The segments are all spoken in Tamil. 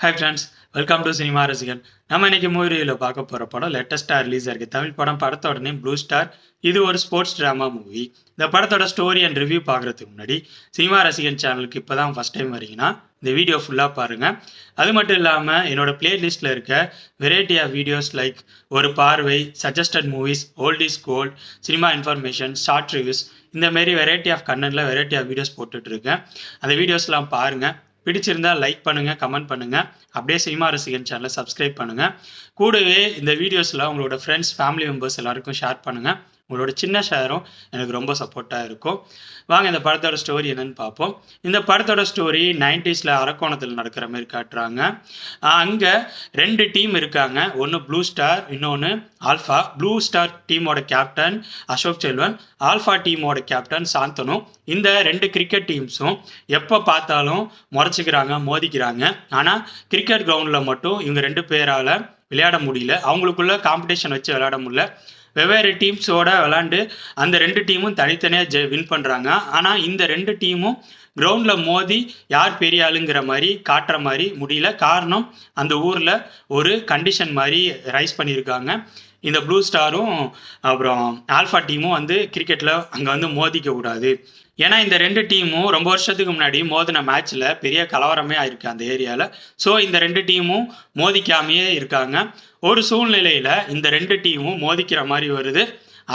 Hi friends welcome to cinema ரசிகன் நம்ம இன்னைக்கு மூவியில் பார்க்க போகிற படம் லேட்டஸ்ட்டாக ரிலீஸ் ஆயிருக்கு தமிழ் படம் படத்தோட நேம் ப்ளூ ஸ்டார் இது ஒரு ஸ்போர்ட்ஸ் ட்ராமா மூவி இந்த படத்தோட ஸ்டோரி அண்ட் ரிவ்யூ பார்க்குறதுக்கு முன்னாடி சினிமா ரசிகன் சேனலுக்கு இப்போ தான் ஃபஸ்ட் டைம் வரீங்கன்னா இந்த வீடியோ ஃபுல்லாக பாருங்கள் அது மட்டும் இல்லாமல் என்னோட பிளேலிஸ்ட்டில் இருக்க வெரைட்டி ஆஃப் வீடியோஸ் லைக் ஒரு பார்வை suggested movies old is gold cinema information short reviews இந்த மாரி வெரைட்டி ஆஃப் கண்டென்ட்டில் வெரைட்டி ஆஃப் வீடியோஸ் போட்டுட்ருக்கேன் அந்த வீடியோஸ்லாம் பாருங்கள் பிடிச்சிருந்தா லைக் பண்ணுங்கள் கமெண்ட் பண்ணுங்கள் அப்படியே சினிமா ரசிகன் சேனலை சப்ஸ்கிரைப் பண்ணுங்கள் கூடவே இந்த வீடியோஸில் உங்களோட ஃப்ரெண்ட்ஸ் ஃபேமிலி மெம்பர்ஸ் எல்லாருக்கும் ஷேர் பண்ணுங்கள் உங்களோட சின்ன ஷேரும் எனக்கு ரொம்ப சப்போர்ட்டாக இருக்கும். வாங்க இந்த படத்தோட ஸ்டோரி என்னன்னு பார்ப்போம். இந்த படத்தோட ஸ்டோரி நைன்டிஸில் அரக்கோணத்தில் நடக்கிற மாதிரி காட்டுறாங்க. அங்கே ரெண்டு டீம் இருக்காங்க. ஒன்று ப்ளூ ஸ்டார் இன்னொன்று ஆல்ஃபா ப்ளூ ஸ்டார் டீமோட கேப்டன் அசோக் செல்வன் ஆல்ஃபா டீமோட கேப்டன் சாந்தனு. இந்த ரெண்டு கிரிக்கெட் டீம்ஸும் எப்போ பார்த்தாலும் முறைச்சிக்கிறாங்க மோதிக்கிறாங்க. ஆனால் கிரிக்கெட் கிரவுண்டில் மட்டும் இவங்க ரெண்டு பேரால் விளையாட முடியல. அவங்களுக்குள்ள காம்படிஷன் வச்சு விளையாட முடியல. வெவ்வேறு டீம்ஸோட விளாண்டு அந்த ரெண்டு டீமும் தனித்தனியாக ஜெ வின் பண்ணுறாங்க ஆனால் இந்த ரெண்டு டீமும் கிரவுண்டில் மோதி யார் பெரிய ஆளுங்கிற மாதிரி காட்டுற மாதிரி முடியல. காரணம் அந்த ஊரில் ஒரு கண்டிஷன் மாதிரி ரைஸ் பண்ணியிருக்காங்க. இந்த ப்ளூ ஸ்டாரும் அப்புறம் ஆல்ஃபா டீமும் வந்து கிரிக்கெட்டில் அங்கே வந்து மோதிக்க கூடாது. ஏன்னா இந்த ரெண்டு டீமும் ரொம்ப வருஷத்துக்கு முன்னாடி மோதின மேட்ச்சில் பெரிய கலவரமே ஆயிருக்கு அந்த ஏரியாவில் ஸோ இந்த ரெண்டு டீமும் மோதிக்காமையே இருக்காங்க. ஒரு சூழ்நிலையில் இந்த ரெண்டு டீமும் மோதிக்கிற மாதிரி வருது.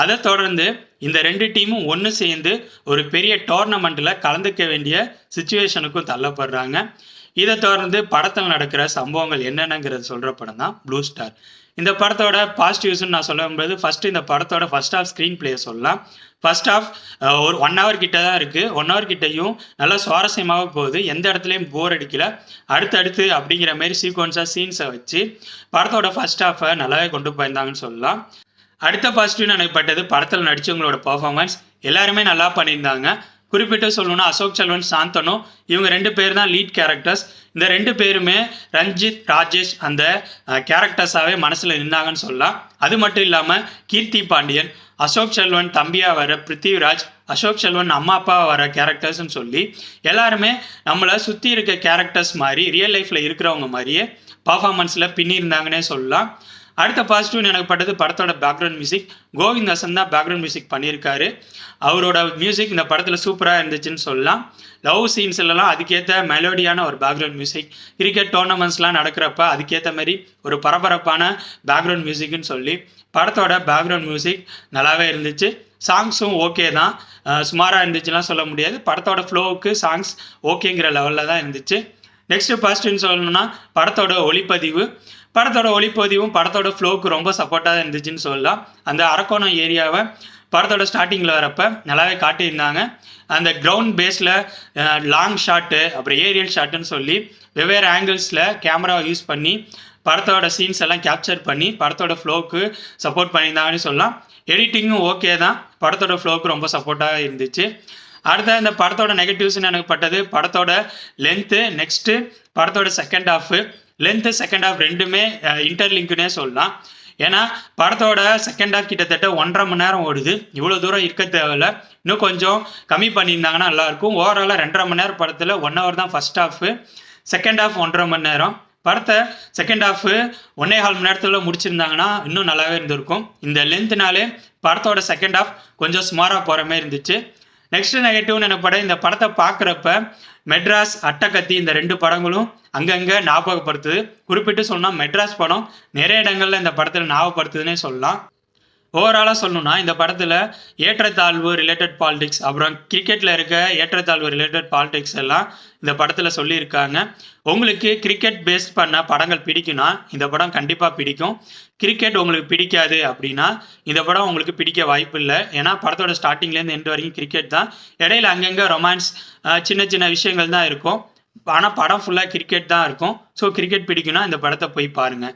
அதை தொடர்ந்து இந்த ரெண்டு டீமும் ஒன்று சேர்ந்து ஒரு பெரிய டோர்னமெண்ட்டில் கலந்துக்க வேண்டிய சுச்சுவேஷனுக்கும் தள்ளப்படுறாங்க. இதை தொடர்ந்து படத்தில் நடக்கிற சம்பவங்கள் என்னென்னங்கிறது சொல்கிற படம் தான் ப்ளூ ஸ்டார் இந்த படத்தோட பாசிட்டிவ்ஸ்னு நான் சொல்லும்போது ஃபர்ஸ்ட் இந்த படத்தோட ஃபர்ஸ்ட் ஆஃப் ஸ்க்ரீன் பிளே சொல்லலாம். ஃபர்ஸ்ட் ஆஃப் ஒரு ஒன் ஹவர் கிட்ட தான் இருக்குது ஒன் ஹவர் கிட்டையும் நல்லா சுவாரஸ்யமாக போகுது. எந்த இடத்துலையும் போர் அடிக்கல. அடுத்தடுத்து அப்படிங்கிற மாதிரி சீக்வன்ஸாக சீன்ஸை வச்சு படத்தோட ஃபர்ஸ்ட் ஆஃபை நல்லாவே கொண்டு போயிருந்தாங்கன்னு சொல்லலாம். அடுத்த பாசிட்டிவ் எனக்கு படத்தில் நடித்தவங்களோட பர்ஃபார்மன்ஸ் எல்லாருமே நல்லா பண்ணியிருந்தாங்க. குறிப்பிட்டு சொல்லணும்னா அசோக் செல்வன் சாந்தனு இவங்க ரெண்டு பேர் தான் லீட் கேரக்டர்ஸ் இந்த ரெண்டு பேருமே ரஞ்சித் ராஜேஷ் அந்த கேரக்டர்ஸாகவே மனசில் நின்னாங்கன்னு சொல்லலாம். அது மட்டும் இல்லாமல் கீர்த்தி பாண்டியன் அசோக் செல்வன் தம்பியாக வர பிருத்திவிராஜ் அசோக் செல்வன் அம்மா அப்பா வர கேரக்டர்ஸ்னு சொல்லி எல்லாருமே நம்மளை சுற்றி இருக்க கேரக்டர்ஸ் மாதிரி ரியல் லைஃப்பில் இருக்கிறவங்க மாதிரியே பர்ஃபார்மன்ஸில் பின்னிருந்தாங்கன்னே சொல்லலாம். அடுத்த பாசிட்டிவ் எனக்கு பட்டது படத்தோட பேக்ரவுண்ட் மியூசிக் கோவிந்தாசன் தான் பேக்ரவுண்ட் மியூசிக் பண்ணியிருக்காரு. அவரோட மியூசிக் இந்த படத்தில் சூப்பராக இருந்துச்சுன்னு சொல்லலாம். லவ் சீன்ஸ்லலாம் அதுக்கேற்ற மெலோடியான ஒரு பேக்ரவுண்ட் மியூசிக் கிரிக்கெட் டோர்னமெண்ட்ஸ்லாம் நடக்கிறப்ப அதுக்கேற்ற மாதிரி ஒரு பரபரப்பான பேக்ரவுண்ட் மியூசிக்னு சொல்லி படத்தோட பேக்ரவுண்ட் மியூசிக் நல்லாவே இருந்துச்சு. சாங்ஸும் ஓகே தான். சுமாராக இருந்துச்சுலாம் சொல்ல முடியாது. படத்தோட ஃப்ளோவுக்கு சாங்ஸ் ஓகேங்கிற லெவலில் தான் இருந்துச்சு. நெக்ஸ்ட் ஃபர்ஸ்ட்னு சொல்லணும்னா படத்தோட ஒளிப்பதிவு. படத்தோட ஒளிப்பதிவும் படத்தோட ஃப்ளோவுக்கு ரொம்ப சப்போர்ட்டாக இருந்துச்சுன்னு சொல்லலாம். அந்த அரக்கோணம் ஏரியாவை படத்தோட ஸ்டார்டிங்கில் வரப்போ நல்லாவே காட்டியிருந்தாங்க. அந்த கிரவுண்ட் பேஸில் லாங் ஷாட்டு அப்புறம் ஏரியல் ஷாட்டுன்னு சொல்லி வெவ்வேறு ஆங்கிள்ஸில் கேமராவை யூஸ் பண்ணி படத்தோட சீன்ஸ் எல்லாம் கேப்சர் பண்ணி படத்தோட ஃப்ளோவுக்கு சப்போர்ட் பண்ணியிருந்தாங்கன்னு சொல்லலாம். எடிட்டிங்கும் ஓகே தான். படத்தோட ஃப்ளோவுக்கு ரொம்ப சப்போர்ட்டாக இருந்துச்சு. அடுத்த இந்த படத்தோட நெகட்டிவ்ஸ்னு எனக்கு பட்டது? படத்தோட லென்த்து நெக்ஸ்ட்டு படத்தோட second half length second half ரெண்டுமே இன்டர்லிங்க்குனே சொல்லலாம். ஏன்னா படத்தோட செகண்ட் ஹாஃப் கிட்டத்தட்ட ஒன்றரை மணி நேரம் ஓடுது. இவ்வளோ தூரம் இருக்க தேவையில்ல. இன்னும் கொஞ்சம் கம்மி பண்ணியிருந்தாங்கன்னா நல்லாயிருக்கும். ஓவராலாக ரெண்டரை மணி நேரம் படத்தில் ஒன் ஹவர் தான் ஃபஸ்ட் ஹாஃபு செகண்ட் ஹாஃப் ஒன்றரை மணி நேரம். படத்தை செகண்ட் ஹாஃபு ஒன்னே கால் மணி நேரத்தில் முடிச்சிருந்தாங்கன்னா இன்னும் நல்லாவே இருந்திருக்கும். இந்த லென்த்னாலே படத்தோட செகண்ட் ஹாஃப் கொஞ்சம் சுமாராக போகிற மாதிரி இருந்துச்சு. நெக்ஸ்ட் நெகட்டிவ்னு எனக்கு படம் இந்த படத்தை பார்க்குறப்ப மெட்ராஸ் அட்டகத்தி இந்த ரெண்டு படங்களும் அங்கங்கே ஞாபகப்படுத்துது. குறிப்பிட்டு சொன்னால் மெட்ராஸ் படம் நிறைய இடங்களில் இந்த படத்தில் ஞாபகப்படுத்துதுன்னே சொல்லலாம். ஓவராலாக சொல்லணும்னா இந்த படத்தில் ஏற்றத்தாழ்வு ரிலேட்டட் பாலிடிக்ஸ் அப்புறம் கிரிக்கெட்டில் இருக்க ஏற்றத்தாழ்வு ரிலேட்டட் பாலிடிக்ஸ் எல்லாம் இந்த படத்தில் சொல்லியிருக்காங்க. உங்களுக்கு கிரிக்கெட் பேஸ் பண்ண படங்கள் பிடிக்கும்னா இந்த படம் கண்டிப்பாக பிடிக்கும். கிரிக்கெட் உங்களுக்கு பிடிக்காது அப்படின்னா இந்த படம் உங்களுக்கு பிடிக்க வாய்ப்பு இல்லை ஏன்னா படத்தோட ஸ்டார்டிங்லேருந்து எண்டு வரைக்கும் கிரிக்கெட் தான். இடையில அங்கங்கே ரொமான்ஸ் சின்ன சின்ன விஷயங்கள் தான் இருக்கும். ஆனால் படம் ஃபுல்லாக கிரிக்கெட் தான் இருக்கும். ஸோ கிரிக்கெட் பிடிக்கும்னா இந்த படத்தை போய் பாருங்கள்